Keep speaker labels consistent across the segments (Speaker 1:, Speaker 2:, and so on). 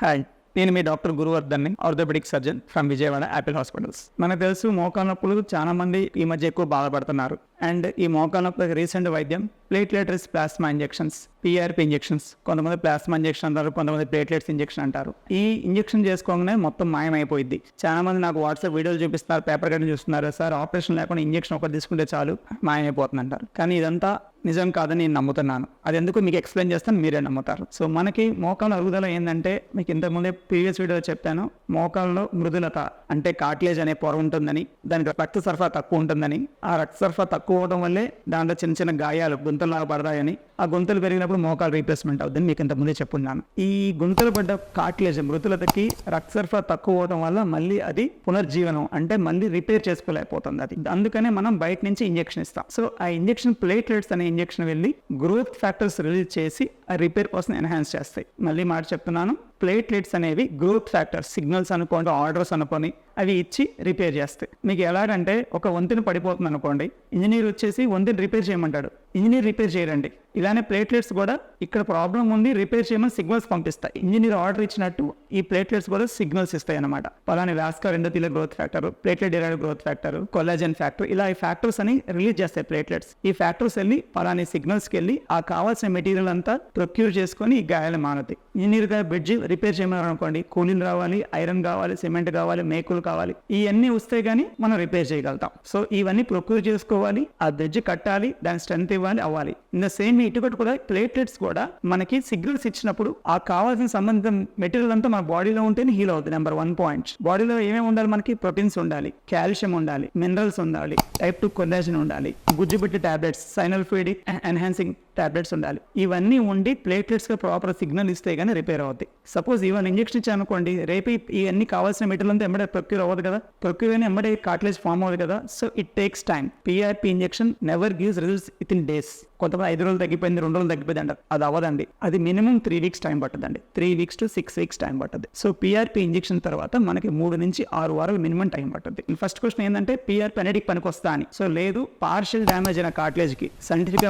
Speaker 1: Hi నేను మీ doctor గురువర్ధన్ని orthopaedic surgeon from Vijayawada Apple Hospitals. మనకు తెలుసు మోకాల నొప్పులు చాలా మంది ఈ మధ్య ఎక్కువ బాధపడుతున్నారు. అండ్ ఈ మోకాల నొప్పులకు రీసెంట్ వైద్యం platelets plasma injections PRP injections కొంతమంది ప్లాస్మా ఇంజెక్షన్ అంటారు కొంతమంది ప్లేట్లెట్స్ ఇంజెక్షన్ అంటారు. ఈ ఇంజెక్షన్ చేసుకోగానే మొత్తం మాయమైపోయింది చాలా మంది నాకు వాట్సాప్ వీడియోలు చూపిస్తున్నారు పేపర్ కట్టిన చూస్తున్నారు సార్ ఆపరేషన్ లేకుండా ఇంజెక్షన్ ఒకటి తీసుకుంటే చాలు మాయమైపోతుంది అంటారు కానీ ఇదంతా నిజం కాదని నేను నమ్ముతున్నాను. అది ఎందుకు మీకు ఎక్స్ప్లెయిన్ చేస్తాను మీరే నమ్ముతారు. సో మనకి మోకాల అరుగుదల ఏంటంటే మీకు ఇంతకుముందే ప్రీవియస్ వీడియో చెప్పాను మోకాల్లో మృదులత అంటే కాట్లేజ్ అనే పొర ఉంటుందని దానికి రక్త సరఫరా తక్కువ ఉంటుందని. ఆ రక్త సరఫరా తక్కువ అవడం వల్లే దాంట్లో చిన్న చిన్న గాయాలు గుంతలు పడతాయని ఆ గుంతలు పెరిగినప్పుడు మోకాలు రీప్లేస్మెంట్ అవుతుందని మీకు ఇంతకుముందే చెప్పున్నాను. ఈ గుంతలు పడ్డ కాట్లేజ్ మృదులతకి రక్త సరఫరా తక్కువ అవడం వల్ల మళ్ళీ అది పునర్జీవనం అంటే మళ్ళీ రిపేర్ చేసుకోలేకపోతుంది అది. అందుకనే మనం బయట నుంచి ఇంజెక్షన్ ఇస్తాం. సో ఆ ఇంజెక్షన్ ప్లేట్లెట్స్ అనే ఇంజెక్షన్ వెళ్ళి గ్రోత్ ఫ్యాక్టర్స్ రిలీజ్ చేసి ఆ రిపేర్ కోసం ఎన్హాన్స్ చేస్తాయి. మళ్ళీ మాట చెప్తున్నాను. ప్లేట్లెట్స్ అనేవి గ్రోత్ ఫ్యాక్టర్స్ సిగ్నల్స్ అనుకోండి ఆర్డర్స్ అనుకొని అవి ఇచ్చి రిపేర్ చేస్తాయి. మీకు ఎలాగంటే ఒక వంతెన పడిపోతుంది అనుకోండి ఇంజనీర్ వచ్చేసి వంతెన రిపేర్ చేయమంటాడు. ఇంజనీర్ రిపేర్ చేయరండి. ఇలానే ప్లేట్లెట్స్ కూడా ఇక్కడ ప్రాబ్లం ఉంది రిపేర్ చేయమని సిగ్నల్స్ పంపిస్తాయి. ఇంజనీర్ ఆర్డర్ ఇచ్చినట్టు ఈ ప్లేట్లెట్స్ కూడా సిగ్నల్స్ ఇస్తాయి అనమాట పలాని vascular endothelial growth factor platelet derived growth factor collagen factor ఇలా ఈ ఫ్యాక్టర్స్ అని రిలీజ్ చేస్తాయి ప్లేట్లెట్స్. ఈ ఫ్యాక్టర్స్ వెళ్ళి పలాని సిగ్నల్స్కి వెళ్ళి ఆ కావాల్సిన మెటీరియల్ అంతా ప్రొక్యూర్ చేసుకొని ఈ గాయాలు మానతాయి. ఇంజనీర్గా బ్రిడ్జ్ రిపేర్ చేయమన్నారు అనుకోండి కూలీలు రావాలి ఐరన్ కావాలి సిమెంట్ కావాలి మేకులు కావాలి ఇవన్నీ వస్తే గానీ మనం రిపేర్ చేయగలుగుతాం. సో ఇవన్నీ ప్రొక్యూర్ చేసుకోవాలి ఆ బ్రిడ్జ్ కట్టాలి దాని స్ట్రెంత్ ఇవ్వాలి అవ్వాలి. ఇన్ ద సేమ్ ఇటుకటి కూడా ప్లేట్లెట్స్ కూడా మనకి సిగ్నల్స్ ఇచ్చినప్పుడు ఆ కావాల్సిన సంబంధిత మెటీరియల్ అంతా మన బాడీలో ఉంటేనే హీల్ అవుతుంది నెంబర్ వన్ పాయింట్ బాడీలో ఏమేమి ఉండాలి మనకి? ప్రోటీన్స్ ఉండాలి కాల్షియం ఉండాలి మినరల్స్ ఉండాలి టైప్ టూ కొల్లాజన్ ఉండాలి గుజ్జుబిట్టి tablets synovial fluid enhancing tablets ఉండాలి. ఇవన్నీ ఉండి ప్లేట్లెట్స్ ప్రాపర్ సిగ్నల్ ఇస్తే కానీ రిపేర్ అవుతాయి. సపోజ్ ఇవాళ ఇంజెక్షన్ ఇచ్చానుకోండి రేపు ఇవన్నీ కావాల్సిన మెటీరియల్ అంతా ఎమ్మడే ప్రొక్యూర్ అవ్వదు కదా? ప్రొక్యూర్ అని ఎమ్మడే కాట్లేజ్ ఫామ్ అవ్వదు కదా? So it takes time PRP injection never gives results within days కొంతమంది ఐదు రోజులు తగ్గిపోయింది రెండు రోజులు తగ్గిపోయింది అంటారు. అది అవ్వదండి. అది మినిమం త్రీ వీక్స్ టైం పట్టదండి. Three weeks to six weeks time పట్టదు. సో పిఆర్పి ఇంజెక్షన్ తర్వాత మనకి మూడు నుంచి ఆరు వారాలు మినిమం టైం పడుతుంది ఫస్ట్ క్వశ్చన్ ఏంటంటే పిఆర్పి అనేది పనికి వస్తా అని. సో లేదు పార్షియల్ డ్యామేజ్ అయిన కార్టిలేజ్కి.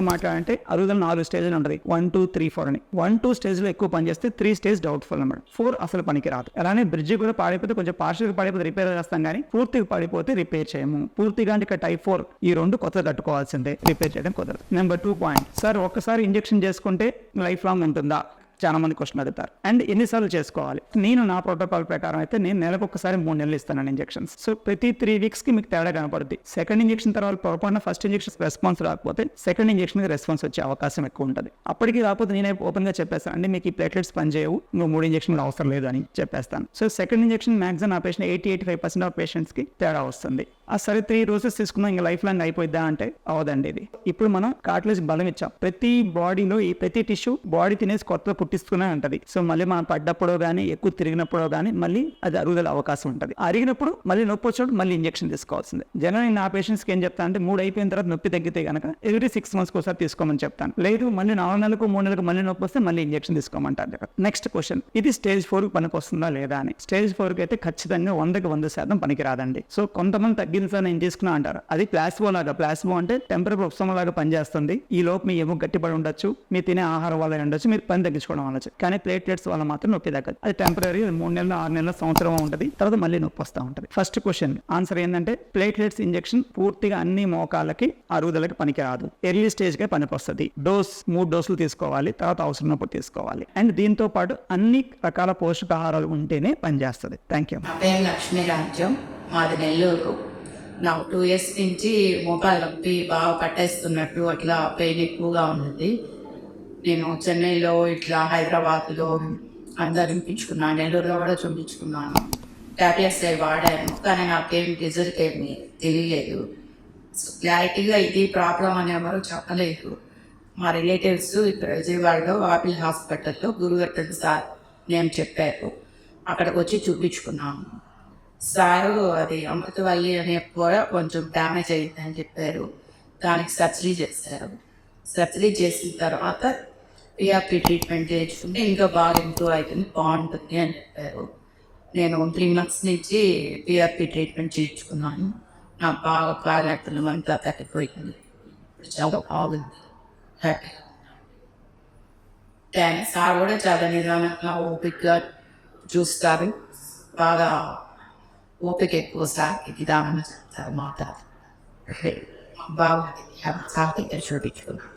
Speaker 1: మాట్లాడంటే అరుగుదల నాలుగు స్టేజ్ ఉంటుంది. వన్ టూ త్రీ ఫోర్ అని. వన్ టూ స్టేజ్లో ఎక్కువ పనిచేస్తే త్రీ స్టేజ్ డౌట్ఫుల్ అనమాట ఫోర్ అసలు పనికి రాదు. అలానే బ్రిడ్జ్ కూడా పాడైపోతే కొంచెం పార్షియల్ పడిపోతే రిపేర్ చేస్తాం కానీ పూర్తిగా పడిపోతే రిపేర్ చేయము. పూర్తిగా అంటే ఇక్కడ టైప్ ఫోర్ ఈ రెండు కొత్త కట్టుకోవాల్సిందే రిపేర్ చేయడం కుదరదు. నెంబర్ టూ పాయింట్ సార్ ఒక్కసారి ఇంజెక్షన్ చేసుకుంటే లైఫ్ లాంగ్ ఉంటుందా? చాలా మంది క్వశ్చన్ అడుగుతారు. అండ్ ఎన్నిసార్లు చేసుకోవాలి? నేను నా ప్రోటోకాల్ ప్రకారం అయితే నేను నెలకు ఒకసారి మూడు నెలలు ఇస్తాను ఇంజెక్షన్స్. సో ప్రతి త్రీ వీక్స్కి మీకు తేడా కనపడుతుంది సెకండ్ ఇంజెక్షన్ తర్వాత పొరపాటున ఫస్ట్ ఇంజెక్షన్ రెస్పాన్స్ రాకపోతే సెకండ్ ఇంజెక్షన్కి రెస్పాన్స్ వచ్చే అవకాశం ఎక్కువ ఉంటుంది. అప్పటికి రాకపోతే నేనే ఓపెన్గా చెప్పేస్తాను. అంటే మీకు ఈ ప్లేట్లెట్స్ పనిచేయవు. నువ్వు మూడు ఇంజెక్షన్లు అవసరం లేదు అని చెప్పేస్తాను. సో సెకండ్ ఇంజెక్షన్ మాక్సిమం ఆ patient eighty eighty five percent of పేషెంట్స్కి తేడా వస్తుంది. ఆ సరే త్రీ రోజెస్ తీసుకున్నా ఇంకా లైఫ్ లాంగ్ అయిపోద్దా అంటే అవదండి ఇది. ఇప్పుడు మనం కార్టిలేజ్ బలం ఇచ్చాం. ప్రతి బాడీలో ఈ ప్రతి టిష్యూ బాడీ తినేసి కొత్త పుట్టిస్తూనే ఉంటది. సో మళ్ళీ మనం పడ్డప్పుడో కానీ ఎక్కువ తిరిగినప్పుడో కానీ మళ్ళీ అది అరుగుదల అవకాశం ఉంటుంది. అరిగినప్పుడు మళ్ళీ నొప్పి వచ్చినప్పుడు మళ్ళీ ఇంజెక్షన్ తీసుకోవాల్సిందే. జనరల్ నా పేషెంట్స్కి ఏం చెప్తాను అంటే మూడు అయిపోయిన తర్వాత నొప్పి తగ్గితే కనుక ఎవ్రీ సిక్స్ మంత్స్ ఒకసారి తీసుకోమని చెప్తాను. లేదు మళ్ళీ నాలుగు నెలలకు మూడు నెలలకు మళ్ళీ నొప్పి వస్తే మళ్ళీ ఇంజెక్షన్ తీసుకోమంటారు నెక్స్ట్ క్వశ్చన్ ఇది స్టేజ్ ఫోర్ పనికి వస్తుందా లేదా అని. స్టేజ్ ఫోర్కి అయితే ఖచ్చితంగా వందకి వంద శాతం పనికి రాదండి సో కొంతమంది తగ్గి సార్ నేను తీసుకున్నా అంటారు. అది ప్లాస్బో లాగా ప్లాస్బో అంటే టెంపరీ ఉపశమనం లాగా పనిచేస్తుంది. ఈ లోపు మీ ఎముక గట్టిపడి ఉండొచ్చు మీరు తినే ఆహారం వల్ల ఉండొచ్చు మీరు పని తగ్గించుకోవడం వల్ల కానీ ప్లేట్లెట్స్ వల్ల మాత్రం నొప్పి తగ్గదు. అది టెంపరీ మూడు నెలలు ఆరు నెలల సంవత్సరం ఉంటుంది. తర్వాత మళ్ళీ నొప్పి వస్తూ ఉంటుంది. ఫస్ట్ క్వశ్చన్ ఆన్సర్ ఏంటంటే ప్లేట్లెట్స్ ఇంజెక్షన్ పూర్తిగా అన్ని మోకాళ్ళకి అరుగుదలకి పనికిరాదు. ఎర్లీ స్టేజ్గా డోస్ మూడు డోసులు తీసుకోవాలి. తర్వాత అవసరమైనప్పుడు తీసుకోవాలి. అండ్ దీంతో పాటు అన్ని రకాల పోషకాహారాలు ఉంటేనే పనిచేస్తుంది. థ్యాంక్ యూ
Speaker 2: లక్ష్మీ రాజ్యం మాది నెల్లూరు. నా టూ ఇయర్స్ నుంచి మోకాలు నొప్పి బాగా పట్టేస్తున్నట్టు అట్లా పెయిన్ ఎక్కువగా ఉన్నది నేను చెన్నైలో ఇట్లా హైదరాబాద్లో అందరు చూపించుకున్నాను నెల్లూరులో కూడా చూపించుకున్నాను. టాబ్లెట్స్ అవి వాడాను కానీ నాకేం రిజల్ట్ ఏమి తెలియలేదు. సో క్లారిటీగా ఇది ప్రాబ్లం అని ఎవరు చెప్పలేదు. మా రిలేటివ్స్ ఇక్కడ విజయవాడలో ఆపిల్ హాస్పిటల్లో గురువర్తన్ సార్ నేను చెప్పారు. అక్కడికి వచ్చి చూపించుకున్నాను. సారు అది అమృతవల్లి అనే కూడా కొంచెం డ్యామేజ్ అయిందని చెప్పారు. దానికి సర్జరీ చేశారు. సర్జరీ చేసిన తర్వాత పిఆర్పి ట్రీట్మెంట్ చేయించుకుంటే ఇంకా బాగా ఇంప్రూవ్ అవుతుంది బాగుంటుంది అని చెప్పారు. నేను త్రీ మంత్స్ నుంచి పిఆర్పి ట్రీట్మెంట్ చేయించుకున్నాను. నా బాగా కాలేకలు అంతా తగ్గిపోయింది. చాలా బాగుంది. సార్ కూడా చాలా నిదానంగా ఓపిక్గా చూస్తారు. బాగా Oltre cosa che ti dà una certa nota, perché va a un target e ci.